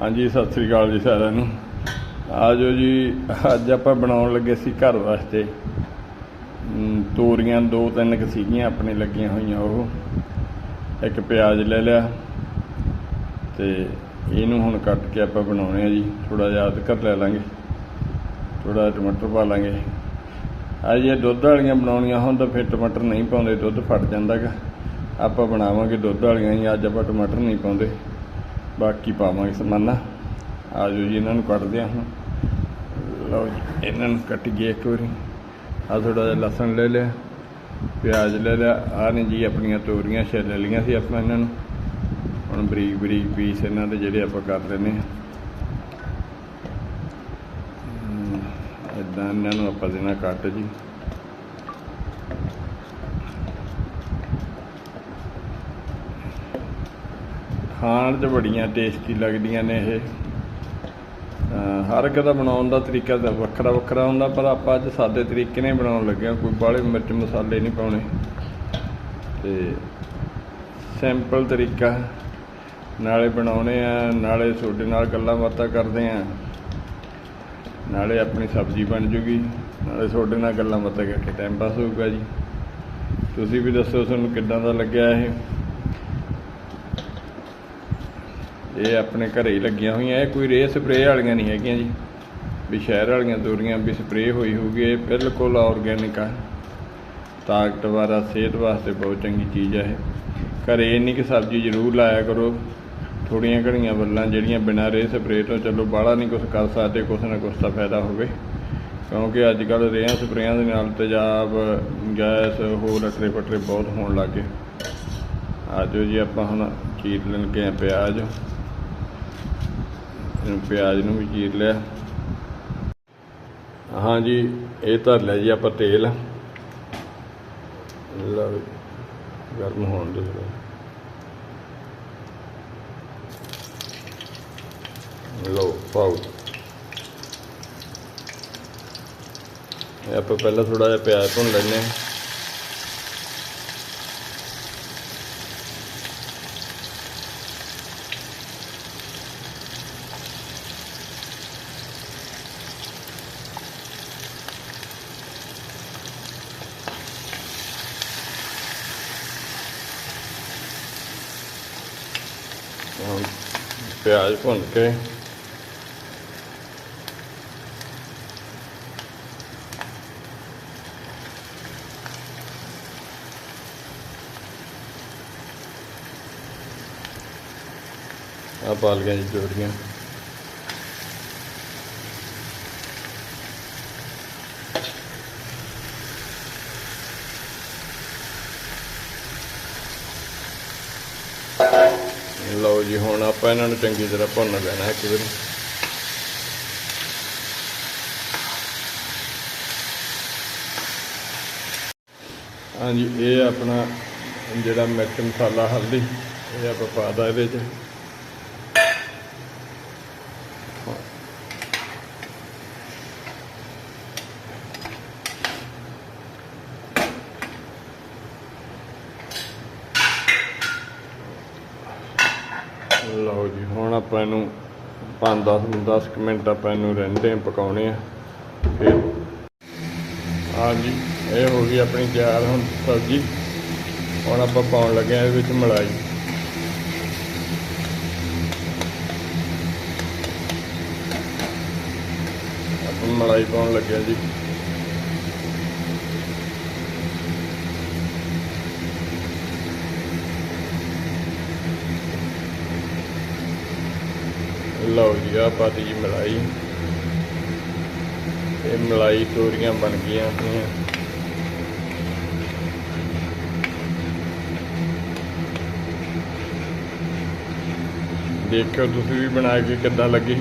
ਹਾਂਜੀ, ਸਤਿ ਸ੍ਰੀ ਅਕਾਲ ਜੀ ਸਾਰਿਆਂ ਨੂੰ। ਆਜੋ ਜੀ, ਅੱਜ ਆਪਾਂ ਬਣਾਉਣ ਲੱਗੇ ਸੀ ਘਰ ਵਾਸਤੇ। ਤੋਰੀਆਂ ਦੋ ਤਿੰਨ ਕੁ ਸੀਗੀਆਂ, ਆਪਣੇ ਲੱਗੀਆਂ ਹੋਈਆਂ ਉਹ। ਇੱਕ ਪਿਆਜ਼ ਲੈ ਲਿਆ ਤੇ ਇਹਨੂੰ ਹੁਣ ਕੱਟ ਕੇ ਆਪਾਂ ਬਣਾਉਣੇ ਆ ਜੀ। ਥੋੜਾ ਜਿਹਾ ਅਦਕਰ ਲੈ ਲਾਂਗੇ ਥੋੜਾ ਟਮਾਟਰ ਪਾ ਲਾਂਗੇ। ਆ ਜੇ ਦੁੱਧ ਵਾਲੀਆਂ ਬਣਾਉਣੀਆਂ ਹੋਣ ਤਾਂ ਫਿਰ ਟਮਾਟਰ ਨਹੀਂ ਪਾਉਂਦੇ, ਦੁੱਧ ਫਟ ਜਾਂਦਾਗਾ। ਆਪਾਂ ਬਣਾਵਾਂਗੇ ਦੁੱਧ ਵਾਲੀਆਂ ਹੀ, ਅੱਜ ਆਪਾਂ ਟਮਾਟਰ ਨਹੀਂ ਪਾਉਂਦੇ। ਬਾਕੀ ਪਾਵਾਂਗੇ ਸਮਾਨਾ। ਆ ਜਾਓ ਜੀ, ਇਹਨਾਂ ਨੂੰ ਕੱਟਦੇ ਹਾਂ ਹੁਣ। ਲਓ ਜੀ, ਇਹਨਾਂ ਨੂੰ ਕੱਟ ਗਏ ਇੱਕ ਵਾਰੀ। ਆ ਥੋੜਾ ਜਿਹਾ ਲਸਣ ਲੈ ਲਿਆ, ਪਿਆਜ਼ ਲੈ ਲਿਆ। ਆ ਨੇ ਜੀ ਆਪਣੀਆਂ ਤੋਰੀਆਂ ਛਿੱਲ ਲਈਆਂ ਸੀ ਆਪਾਂ ਇਹਨਾਂ ਨੂੰ। ਹੁਣ ਬਰੀਕ ਬਰੀਕ ਪੀਸ ਇਹਨਾਂ ਦੇ ਜਿਹੜੇ ਆਪਾਂ ਕਰ ਲੈਨੇ ਆ ਇਦਾਂ ਇਹਨਾਂ ਨੂੰ ਆਪਾਂ ਦੇਣਾ ਕੱਟ ਜੀ। ਖਾਣ 'ਚ ਬੜੀਆਂ ਟੇਸਟੀ ਲੱਗਦੀਆਂ ਨੇ ਇਹ। ਹਰ ਇੱਕ ਦਾ ਬਣਾਉਣ ਦਾ ਤਰੀਕਾ ਤਾਂ ਵੱਖਰਾ ਵੱਖਰਾ ਹੁੰਦਾ, ਪਰ ਆਪਾਂ ਅੱਜ ਸਾਦੇ ਤਰੀਕੇ ਨਾਲ ਬਣਾਉਣ ਲੱਗੇ ਹਾਂ, ਕੋਈ ਬਾਹਲੇ ਮਿਰਚ ਮਸਾਲੇ ਨਹੀਂ ਪਾਉਣੇ। ਤੇ ਸਿੰਪਲ ਤਰੀਕਾ, ਨਾਲੇ ਬਣਾਉਣੇ ਆ, ਨਾਲੇ ਤੁਹਾਡੇ ਨਾਲ ਗੱਲਾਂ ਬਾਤਾਂ ਕਰਦੇ ਆ। ਨਾਲੇ ਆਪਣੀ ਸਬਜ਼ੀ ਬਣ ਜੂਗੀ, ਨਾਲੇ ਤੁਹਾਡੇ ਨਾਲ ਗੱਲਾਂ ਬਾਤਾਂ ਕਰਕੇ ਟਾਈਮ ਪਾਸ ਹੋਊਗਾ ਜੀ। ਤੁਸੀਂ ਵੀ ਦੱਸੋ ਤੁਹਾਨੂੰ ਕਿੱਦਾਂ ਦਾ ਲੱਗਿਆ ਇਹ? ਇਹ ਆਪਣੇ ਘਰੇ ਹੀ ਲੱਗੀਆਂ ਹੋਈਆਂ, ਇਹ ਕੋਈ ਰੇ ਸਪਰੇਅ ਵਾਲੀਆਂ ਨਹੀਂ ਹੈਗੀਆਂ ਜੀ। ਵੀ ਸ਼ਹਿਰ ਵਾਲੀਆਂ ਤੋਰੀਆਂ ਵੀ ਸਪਰੇਅ ਹੋਈ ਹੋਊਗੀ, ਇਹ ਬਿਲਕੁਲ ਆਰਗੈਨਿਕ ਆ। ਤਾਕਤ ਵਾਲਾ, ਸਿਹਤ ਵਾਸਤੇ ਬਹੁਤ ਚੰਗੀ ਚੀਜ਼ ਆ ਇਹ। ਘਰੇ ਇੰਨੀ ਕਿ ਸਬਜ਼ੀ ਜ਼ਰੂਰ ਲਾਇਆ ਕਰੋ। ਥੋੜੀਆਂ ਘੜੀਆਂ ਵੱਲਾਂ ਜਿਹੜੀਆਂ ਬਿਨਾਂ ਰੇ ਸਪਰੇਅ ਤੋਂ, ਚਲੋ ਬਾਹਲਾ ਨਹੀਂ ਕੁਝ ਕਰ ਸਕਦੇ, ਕੁਛ ਨਾ ਕੁਛ ਤਾਂ ਫਾਇਦਾ ਹੋਵੇ। ਕਿਉਂਕਿ ਅੱਜ ਕੱਲ੍ਹ ਰੇਹਾਂ ਸਪਰੇਆਂ ਦੇ ਨਾਲ ਤੇਜ਼ਾਬ, ਗੈਸ, ਹੋਰ ਅਟਰੇ ਪਟਰੇ ਬਹੁਤ ਹੋਣ ਲੱਗ ਗਏ। ਆਜੋ ਜੀ, ਆਪਾਂ ਹੁਣ ਚੀਰ ਲੈਣਗੇ ਆ ਪਿਆਜ਼। ਇਹਨੂੰ ਪਿਆਜ਼ ਨੂੰ ਵੀ ਚੀਰ ਲਿਆ। ਹਾਂਜੀ, ਇਹ ਧਰ ਲਿਆ ਜੀ ਆਪਾਂ ਤੇਲ। ਲਓ ਗਰਮ ਹੋਣ ਦੇ ਲਓ, ਪਾਓ। ਇਹ ਆਪਾਂ ਪਹਿਲਾਂ ਥੋੜਾ ਜਿਹਾ ਪਿਆਜ਼ ਭੁੰਨ ਲੈਂਦੇ ਹਾਂ। ਪਿਆਜ਼ ਭੁੰਨ ਕੇ ਆ ਪਾ ਲਈਆਂ ਜੀ ਜੋੜੀਆਂ ਲਓ ਜੀ, ਹੁਣ ਆਪਾਂ ਇਹਨਾਂ ਨੂੰ ਚੰਗੀ ਤਰ੍ਹਾਂ ਭੁੰਨ ਲੈਣਾ ਇੱਕ ਵਾਰੀ। ਹਾਂਜੀ, ਇਹ ਆਪਣਾ ਜਿਹੜਾ ਮਿਰਚ ਮਸਾਲਾ ਹਲਦੀ, ਇਹ ਆਪਾਂ ਪਾਦਾ ਇਹਦੇ 'ਚ। ਲਓ ਜੀ, ਹੁਣ ਆਪਾਂ ਇਹਨੂੰ 5-10 10 ਕੁ ਮਿੰਟ ਆਪਾਂ ਇਹਨੂੰ ਰਹਿੰਦੇ ਹਾਂ, ਪਕਾਉਣੇ ਆ, ਫਿਰ। ਹਾਂ ਜੀ, ਇਹ ਹੋ ਗਈ ਆਪਣੀ ਤਿਆਰ ਹੁਣ ਸਬਜ਼ੀ। ਹੁਣ ਆਪਾਂ ਪਾਉਣ ਲੱਗੇ ਆ ਇਹਦੇ ਵਿੱਚ ਮਲਾਈ। ਆਪਾਂ ਮਲਾਈ ਪਾਉਣ ਲੱਗੇ ਆ ਜੀ। ਲਓ ਜੀ ਆ ਪਾਤੀ ਜੀ ਮਲਾਈ। ਇਹ ਮਲਾਈ ਤੋਰੀਆਂ ਬਣ ਗਈਆਂ ਆਪਣੀਆਂ। ਦੇਖਿਓ ਤੁਸੀਂ ਵੀ ਬਣਾ ਕੇ ਕਿੱਦਾਂ ਲੱਗੀ।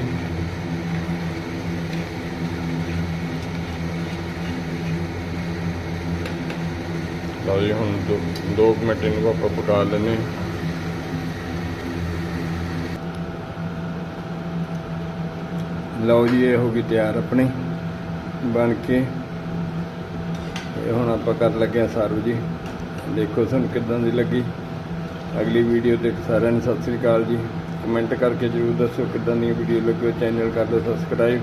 ਲਓ ਜੀ, ਹੁਣ ਦੋ ਦੋ ਕੁ ਮਿੰਟ ਇਹਨੂੰ ਆਪਾਂ ਪਕਾ ਲੈਂਦੇ ਲਓ ਜੀ, ਇਹ ਹੋ ਗਈ ਤਿਆਰ ਆਪਣੀ, ਬਣ ਕੇ। ਇਹ ਹੁਣ ਆਪਾਂ ਕਰ ਲੱਗੇ ਆ ਸਾਰੂ ਜੀ। ਦੇਖੋ ਸਾਨੂੰ ਕਿੱਦਾਂ ਦੀ ਲੱਗੀ। ਅਗਲੀ ਵੀਡੀਓ ਤੇ ਸਾਰਿਆਂ ਨੂੰ ਸਤਿ ਸ੍ਰੀ ਅਕਾਲ ਜੀ। ਕਮੈਂਟ ਕਰਕੇ ਜਰੂਰ ਦੱਸਿਓ ਕਿੱਦਾਂ ਦੀ ਵੀਡੀਓ ਲੱਗੋ ਚੈਨਲ ਕਰ ਲਓ ਸਬਸਕ੍ਰਾਈਬ